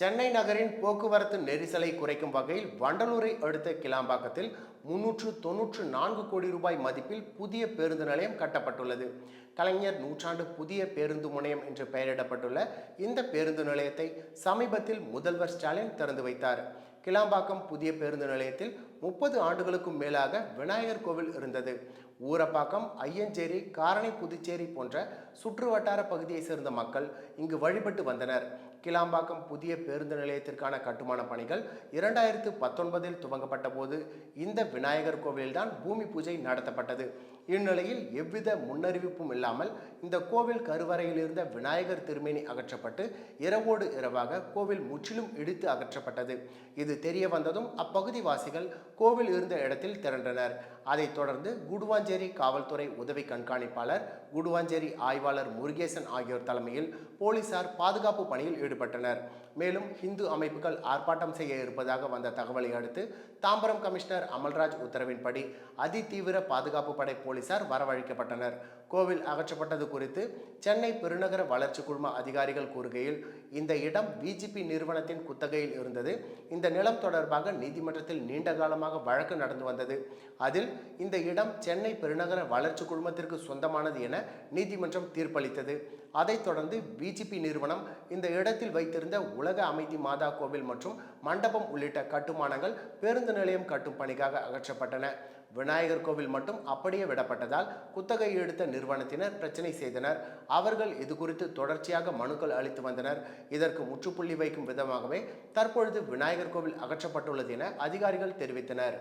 சென்னை நகரின் போக்குவரத்து நெரிசலை குறைக்கும் வகையில் வண்டலூரை அடுத்த கிளாம்பாக்கத்தில் முன்னூற்று தொன்னூற்று நான்கு கோடி ரூபாய் மதிப்பில் புதிய பேருந்து நிலையம் கட்டப்பட்டுள்ளது. கலைஞர் நூற்றாண்டு புதிய பேருந்து முனையம் என்று பெயரிடப்பட்டுள்ள இந்த பேருந்து நிலையத்தை சமீபத்தில் முதல்வர் ஸ்டாலின் திறந்து வைத்தார். கிளாம்பாக்கம் புதிய பேருந்து நிலையத்தில் முப்பது ஆண்டுகளுக்கும் மேலாக விநாயகர் கோவில் இருந்தது. ஊரப்பாக்கம் ஐயஞ்சேரி காரணை புதுச்சேரி போன்ற சுற்று வட்டார பகுதியை சேர்ந்த மக்கள் இங்கு வழிபட்டு வந்தனர். கிளாம்பாக்கம் புதிய பேருந்து நிலையத்திற்கான கட்டுமான பணிகள் இரண்டாயிரத்து பத்தொன்பதில் துவங்கப்பட்ட போது இந்த விநாயகர் கோவில்தான் பூமி பூஜை நடத்தப்பட்டது. இந்நிலையில் எவ்வித முன்னறிவிப்பும் இல்லாமல் இந்த கோவில் கருவறையில் இருந்த விநாயகர் திருமேனி அகற்றப்பட்டு இரவோடு இரவாக கோவில் முற்றிலும் இடித்து அகற்றப்பட்டது. இது தெரிய வந்ததும் அப்பகுதி வாசிகள் கோவில் இருந்த இடத்தில் திரண்டனர். அதைத் தொடர்ந்து குடுவாஞ்சேரி காவல்துறை உதவி கண்காணிப்பாளர் குடுவாஞ்சேரி ஆய்வாளர் முருகேசன் ஆகியோர் தலைமையில் போலீசார் பாதுகாப்பு பணியில் ஈடுபட்டனர். மேலும் இந்து அமைப்புகள் ஆர்ப்பாட்டம் செய்ய இருப்பதாக வந்த தகவலை அடுத்து தாம்பரம் கமிஷனர் அமல்ராஜ் உத்தரவின்படி அதிதீவிர பாதுகாப்பு படை போலீசார் வரவழைக்கப்பட்டனர். கோவில் அகற்றப்பட்டது குறித்து சென்னை பெருநகர வளர்ச்சி குழும அதிகாரிகள் கூறுகையில் இந்த இடம் விஜிபி நிறுவனத்தின் குத்தகையில் இருந்தது. இந்த நிலம் தொடர்பாக நீதிமன்றத்தில் நீண்ட காலமாக வழக்கு நடந்து வந்தது. அதில் இந்த இடம் சென்னை பெருநகர வளர்ச்சி குழுமத்திற்கு சொந்தமானது என நீதிமன்றம் தீர்ப்பளித்தது. அதைத் தொடர்ந்து பிஜிபி நிறுவனம் இந்த இடத்தில் வைத்திருந்த உலக அமைதி மாதா கோவில் மற்றும் மண்டபம் உள்ளிட்ட கட்டுமானங்கள் பேருந்து நிலையம் கட்டும் பணிக்காக அகற்றப்பட்டன. விநாயகர் கோவில் மட்டும் அப்படியே விடப்பட்டதால் குத்தகை எடுத்த நிறுவனத்தினர் பிரச்சனை செய்தனர். அவர்கள் இது குறித்து தொடர்ச்சியாக மனுக்கள் அளித்து வந்தனர். இதற்கு முற்றுப்புள்ளி வைக்கும் விதமாகவே தற்பொழுது விநாயகர் கோவில் அகற்றப்பட்டுள்ளது என அதிகாரிகள் தெரிவித்தனர்.